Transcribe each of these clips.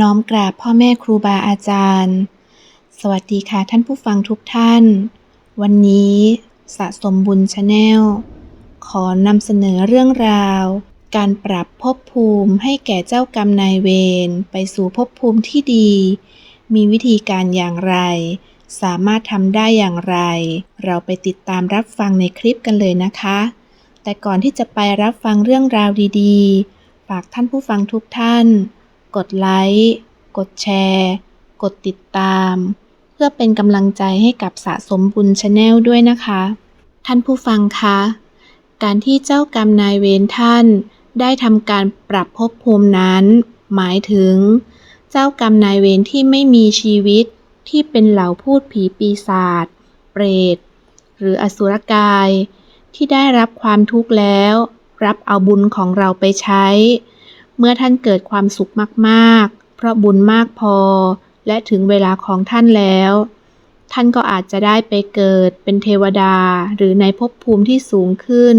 น้อมกราบพ่อแม่ครูบาอาจารย์ สวัสดีค่ะท่านผู้ฟังทุกท่าน วันนี้สะสมบุญชาแนลขอนำเสนอเรื่องราว การปรับภพภูมิให้แก่เจ้ากรรมนายเวรไปสู่ภพภูมิที่ดี มีวิธีการอย่างไร สามารถทำได้อย่างไร เราไปติดตามรับฟังในคลิปกันเลยนะคะ แต่ก่อนที่จะไปรับฟังเรื่องราวดีๆ ฝากท่านผู้ฟังทุกท่าน กดไลค์ กดแชร์ กดติดตาม เพื่อเป็นกำลังใจให้กับสะสมบุญชาแนลด้วยนะคะ ท่านผู้ฟังคะ การที่เจ้ากรรมนายเวรท่านได้ทำการปรับภพภูมินั้น หมายถึง เจ้ากรรมนายเวรที่ไม่มีชีวิตที่เป็นเหล่าพูดผีปีศาจ เปรต หรืออสุรกาย ที่ได้รับความทุกข์แล้ว รับเอาบุญของเราไปใช้ เมื่อท่านเกิดความสุขมากๆ เพราะบุญมากพอ และถึงเวลาของท่านแล้ว ท่านก็อาจจะได้ไปเกิดเป็นเทวดาหรือในภพภูมิที่สูงขึ้น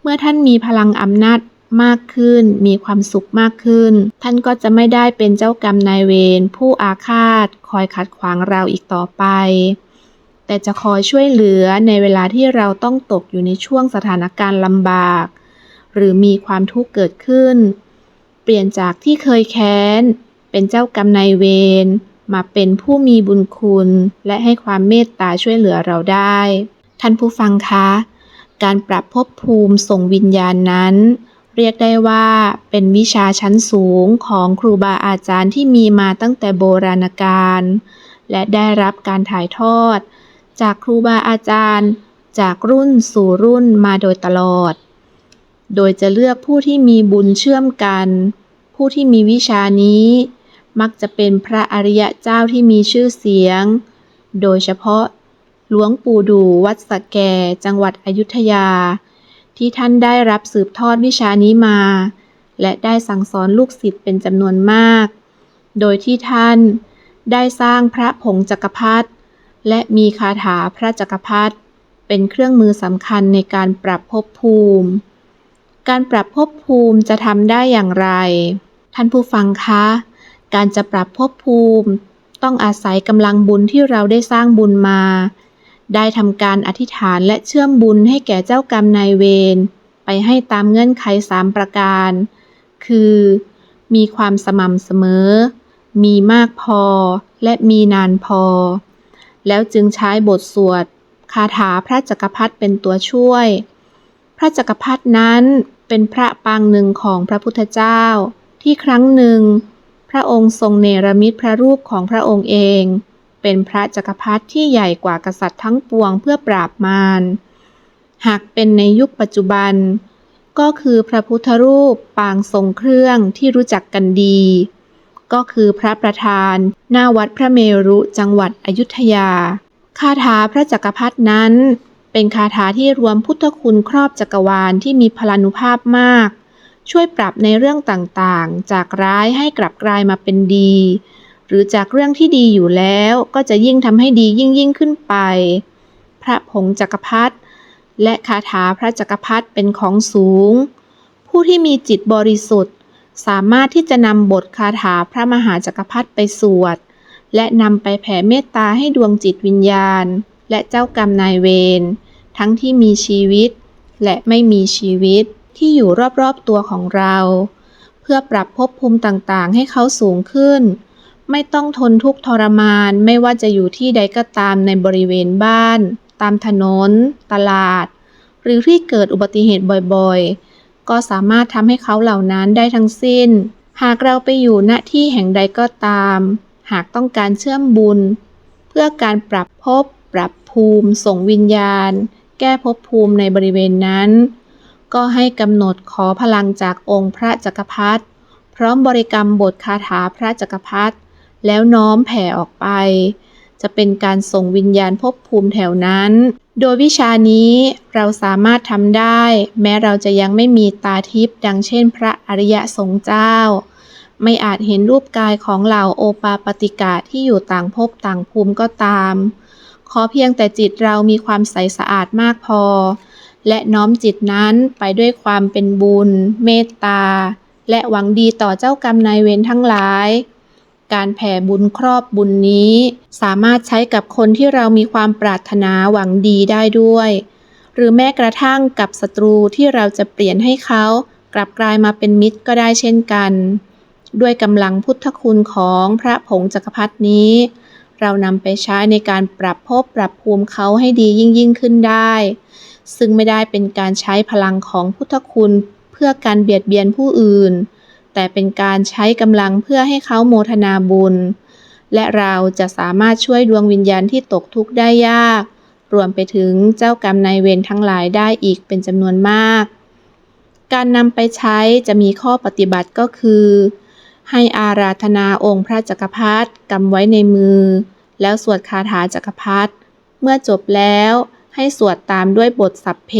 เมื่อท่านมีพลังอำนาจมากขึ้น มีความสุขมากขึ้น ท่านก็จะไม่ได้เป็นเจ้ากรรมนายเวรผู้อาฆาต คอยขัดขวางเราอีกต่อไป แต่จะคอยช่วยเหลือในเวลาที่เราต้องตกอยู่ในช่วงสถานการณ์ลำบาก หรือมีความทุกข์เกิดขึ้น เปลี่ยนจากที่เคยแค้น เป็นเจ้ากรรมนายเวรมาเป็นผู้มีบุญคุณ และให้ความเมตตาช่วยเหลือเราได้ ท่านผู้ฟังคะ การปรับภพภูมิส่งวิญญาณนั้น เรียกได้ว่าเป็นวิชาชั้นสูงของครูบาอาจารย์ที่มีมาตั้งแต่โบราณกาลและได้รับการถ่ายทอด จากครูบาอาจารย์ จากรุ่นสู่รุ่นมาโดยตลอด โดยจะเลือกผู้ที่มีบุญเชื่อมกัน ผู้ที่มีวิชานี้ มักจะเป็นพระอริยะเจ้าที่มีชื่อเสียง โดยเฉพาะหลวงปู่ดูวัดสะแกจังหวัดอยุธยา ที่ท่านได้รับสืบทอดวิชานี้มา และได้สั่งสอนลูกศิษย์เป็นจำนวนมาก โดยที่ท่านได้สร้างพระผงจักรพรรดิและมีคาถาพระจักรพรรดิเป็นเครื่องมือสำคัญในการปรับภพภูมิ การปรับภพภูมิจะทำได้อย่างไร ท่านผู้ฟังคะ การจะปรับภพภูมิ ต้องอาศัยกำลังบุญที่เราได้สร้างบุญมา ได้ทำการอธิษฐานและเชื่อมบุญให้แก่เจ้ากรรมนายเวรไปให้ตามเงื่อนไขสามประการ คือ มีความสม่ำเสมอ มีมากพอและมีนานพอ แล้วจึงใช้บทสวดคาถาพระจักรพรรดิเป็นตัวช่วย พระจักรพรรดินั้น เป็นพระปางหนึ่งของพระพุทธเจ้า ที่ครั้งหนึ่ง พระองค์ทรงเนรมิตพระรูปของพระองค์เอง เป็นพระจักรพรรดิที่ใหญ่กว่ากษัตริย์ทั้งปวงเพื่อปราบมารหากเป็นในยุคปัจจุบัน ก็คือพระพุทธรูปปางทรงเครื่องที่รู้จักกันดี ก็คือพระประธานหน้าวัดพระเมรุจังหวัดอยุธยาคาถาพระจักรพรรดนั้น เป็นคาถาที่รวมพุทธคุณครอบจักรวาลที่มีพลานุภาพมาก ช่วยปรับในเรื่องต่างๆ จากร้ายให้กลับกลายมาเป็นดี หรือจากเรื่องที่ดีอยู่แล้วก็จะยิ่งทำให้ดียิ่งยิ่งขึ้นไป พระผงจักรพรรดิและคาถาพระจักรพรรดิเป็นของสูง ผู้ที่มีจิตบริสุทธิ์ สามารถที่จะนำบทคาถาพระมหาจักรพรรดิไปสวด และนำไปแผ่เมตตาให้ดวงจิตวิญญาณ และเจ้ากรรมนายเวรทั้งที่มีชีวิต และไม่มีชีวิตที่อยู่รอบๆตัวของเรา เพื่อปรับภพภูมิต่างๆ ให้เขาสูงขึ้น ไม่ต้องทนทุกข์ทรมานไม่ว่าจะอยู่ที่ใดก็ตามในบริเวณบ้าน ตามถนน ตลาด หรือที่เกิดอุบัติเหตุบ่อยๆ ก็สามารถทำให้เขาเหล่านั้นได้ทั้งสิ้น หากเราไปอยู่ณที่แห่งใดก็ตาม หากต้องการเชื่อมบุญ เพื่อการปรับภพ ภูมิส่งวิญญาณ แก้ภพภูมิในบริเวณนั้น ก็ให้กำหนดขอพลังจากองค์พระจักรพรรดิพร้อมบริกรรมบทคาถาพระจักรพรรดิแล้วน้อมแผ่ออกไป จะเป็นการส่งวิญญาณภพภูมิแถวนั้น โดยวิชานี้เราสามารถทำได้ แม้เราจะยังไม่มีตาทิพย์ดังเช่น พระอริยสงฆ์เจ้า ไม่อาจเห็นรูปกายของเหล่าโอปาปติกะที่อยู่ต่างภพต่างภูมิก็ตาม ขอเพียงแต่จิตเรามีความใสสะอาดมากพอ และน้อมจิตนั้นไปด้วยความเป็นบุญ เมตตา และหวังดีต่อเจ้ากรรมนายเวรทั้งหลาย การแผ่บุญครอบบุญนี้ สามารถใช้กับคนที่เรามีความปรารถนาหวังดีได้ด้วย หรือแม้กระทั่งกับศัตรูที่เราจะเปลี่ยนให้เขากลับกลายมาเป็นมิตรก็ได้เช่นกัน ด้วยกำลังพุทธคุณของพระผงจักรพรรดนี้ เรานำไปใช้ในการปรับภพปรับภูมิเขาให้ดียิ่งยิ่งขึ้นได้ ซึ่งไม่ได้เป็นการใช้พลังของพุทธคุณเพื่อการเบียดเบียนผู้อื่น แต่เป็นการใช้กำลังเพื่อให้เขาโมทนาบุญ และเราจะสามารถช่วยดวงวิญญาณที่ตกทุกข์ได้ยาก รวมไปถึงเจ้ากรรมนายเวรทั้งหลายได้อีกเป็นจำนวนมาก การนำไปใช้จะมีข้อปฏิบัติก็คือ ให้อาราธนาองค์พระจักรพรรดิกำไว้ในมือ แล้วสวดคาถาจักรพรรดิเมื่อจบแล้วให้สวดตามด้วยบทสัพเพ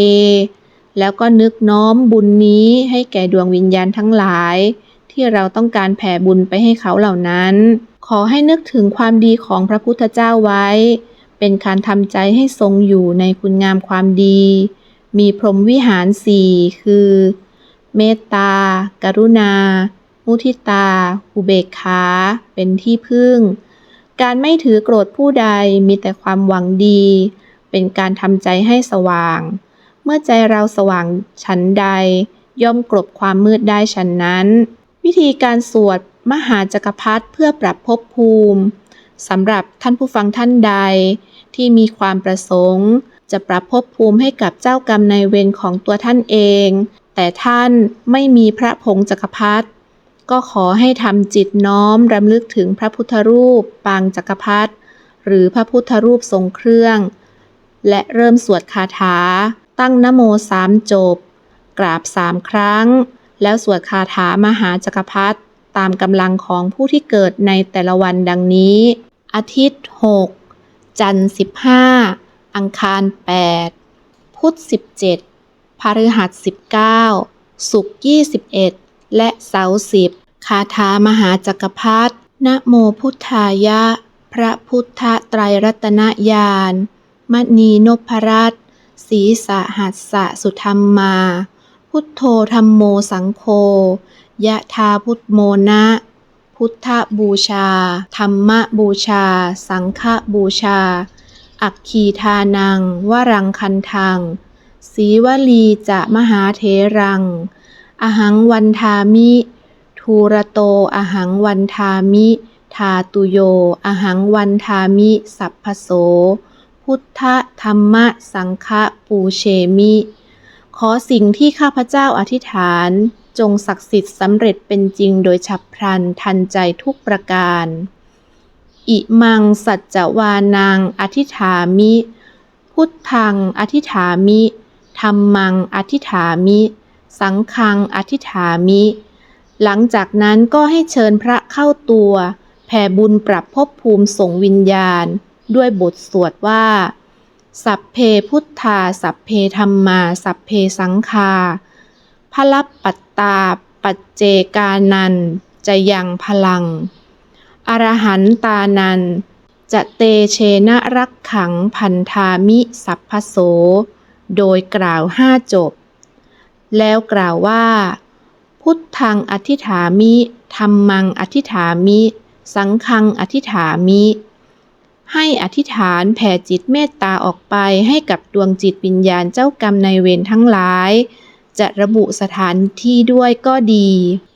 แล้วก็นึกน้อมบุญนี้ให้แก่ดวงวิญญาณทั้งหลาย ที่เราต้องการแผ่บุญไปให้เขาเหล่านั้น ขอให้นึกถึงความดีของพระพุทธเจ้าไว้ เป็นการทำใจให้ทรงอยู่ในคุณงามความดี มีพรหมวิหารสี่คือ เมตตา กรุณา มุทิตา อุเบกขา เป็นที่พึ่ง การไม่ถือโกรธผู้ใดมีแต่ความหวังดี เป็นการทำใจให้สว่าง เมื่อใจเราสว่างฉันใด ย่อมกลบความมืดได้ฉันนั้น วิธีการสวดมหาจักรพรรดิเพื่อปรับภพภูมิสำหรับท่านผู้ฟังท่านใด ที่มีความประสงค์ จะปรับภพภูมิให้กับเจ้ากรรมนายเวรของตัวท่านเอง แต่ท่านไม่มีพระผงจักรพรรดิ ก็ขอให้ทำจิตน้อมรำลึกถึงพระพุทธรูป ปางจักรพรรดิหรือพระพุทธรูปทรงเครื่อง และเริ่มสวดคาถา ตั้งนโมสามจบ กราบสามครั้ง แล้วสวดคาถามหาจักรพรรดิตามกำลังของผู้ที่เกิดในแต่ละวันดังนี้ อาทิตย์ 6 จันทร์15 อังคาร 8 พุธ 17พฤหัส 19 ศุกร์ 21 และเสาร์ 10 คาถามหาจักรพรรดินะโมพุทธายะ พระพุทธไตรรัตนญาณมณีนพรัตศีสหัสสะสุธรรมมา พุทโธธรรมโมสังโฆยะธาพุทโมนะ พุทธบูชา ธรรมบูชา สังฆบูชา อักขีทานัง วรังคันทังสีวลีจะมหาเทรัง อหังวันทามิ ทูระโตอหังวันทามิ ทาตุโย อหังวันทามิ สัพพโส พุทธธรรมสังฆปูเชมิ ขอสิ่งที่ข้าพเจ้าอธิษฐาน จงศักดิ์สิทธิ์สำเร็จเป็นจริงโดยฉับพลันทันใจทุกประการ อิมังสัจจวานังอธิษฐามิ พุทธังอธิษฐามิธรรมังอธิษฐามิ สังฆังอธิษฐามิ หลังจากนั้นก็ให้เชิญพระเข้าตัวแผ่บุญปรับภพภูมิส่งวิญญาณ ด้วยบทสวดว่า สัพเพพุทธา สัพเพธรรมา สัพเพสังฆาพลับปัตตา ปัจเจกานันจะยังพลัง อรหันตานันจะเตเชนะรักขังพันธามิสัพพโส โดยกล่าวห้าจบ แล้วกล่าวว่า พุทธังอธิษฐามิธรรมังอธิษฐามิ สังฆังอธิษฐามิ ให้อธิษฐานแผ่จิตเมตตาออกไปให้กับดวงจิตวิญญาณเจ้ากรรมในายเวรทั้งหลาย จะระบุสถานที่ด้วยก็ดี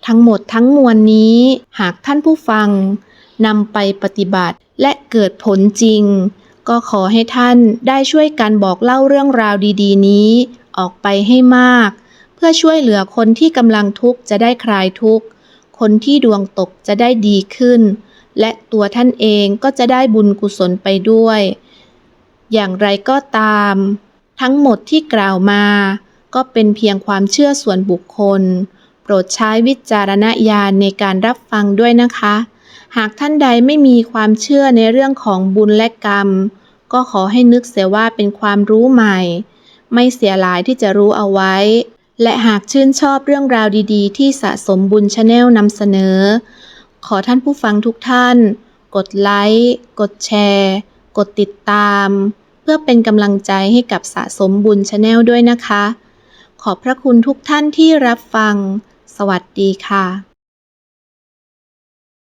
ทั้งหมดทั้งมวลนี้ หากท่านผู้ฟังนำไปปฏิบัติและเกิดผลจริง ก็ขอให้ท่านได้ช่วยกันบอกเล่าเรื่องราวดี ๆ นี้ ออกไปให้มาก เพื่อช่วยเหลือคนที่กำลังทุกข์จะได้คลายทุกข์ คนที่ดวงตกจะได้ดีขึ้น และตัวท่านเองก็จะได้บุญกุศลไปด้วย อย่างไรก็ตาม ทั้งหมดที่กล่าวมา ก็เป็นเพียงความเชื่อส่วนบุคคล โปรดใช้วิจารณญาณในการรับฟังด้วยนะคะ หากท่านใดไม่มีความเชื่อในเรื่องของบุญและกรรม ก็ขอให้นึกเสียว่าเป็นความรู้ใหม่ ไม่เสียหลายที่จะรู้เอาไว้ และหากชื่นชอบเรื่องราวดีๆ ที่สะสมบุญชาแนลนำเสนอ ขอท่านผู้ฟังทุกท่าน กดไลค์ กดแชร์ กดติดตาม เพื่อเป็นกำลังใจให้กับสะสมบุญชาแนลด้วยนะคะ ขอบพระคุณทุกท่านที่รับฟังสสวัสดีค่ะ